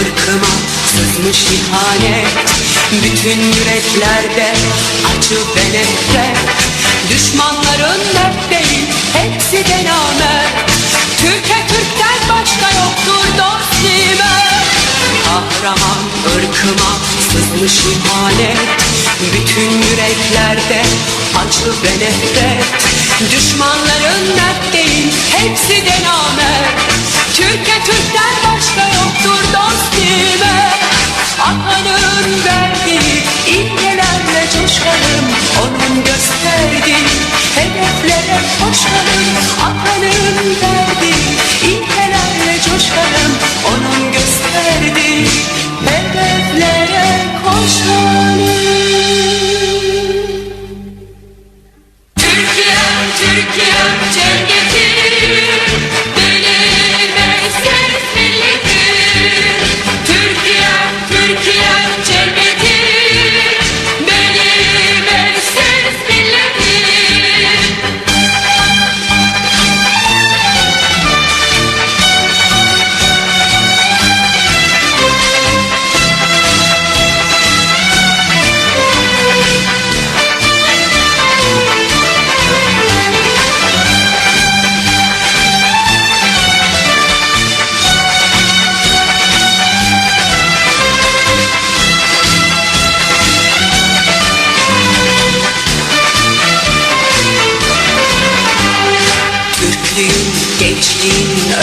ırkıma sızmış ihanet Bütün yüreklerde acı ve nefret. Düşmanların dert değil hepsi de namert Türkiye Türk'ten başka yoktur dost nimet Kahraman ırkıma sızmış ihanet Bütün yüreklerde acı ve nefret. Düşmanların dert değil hepsi de namert Türkiye Türk'ten başka yoktur dost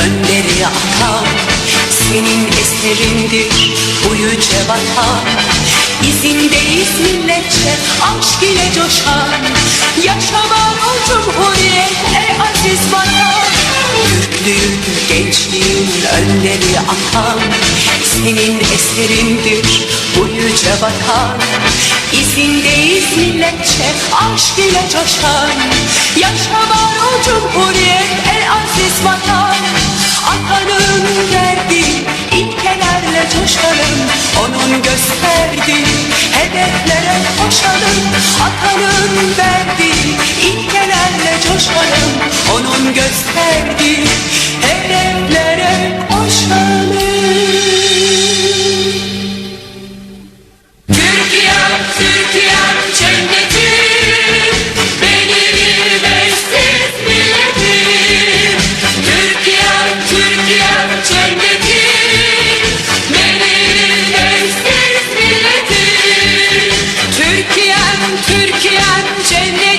önderi atam Senin eserindir bu yüce vatan İzindeyiz milletçe aşk ile coşan Yaşaman o cumhuriyet ey aziz vatan. Türklüğün, gençliğin önderi atam Senin eserindir bu yüce vatan İzindeyiz milletçe aşk ile coşan Yaşa var o cumhuriyet gösterdiği hedeflere koşalım Atanın verdiği ilkelerle coşalım Onun gösterdiği hedeflere Türkiye'm cennet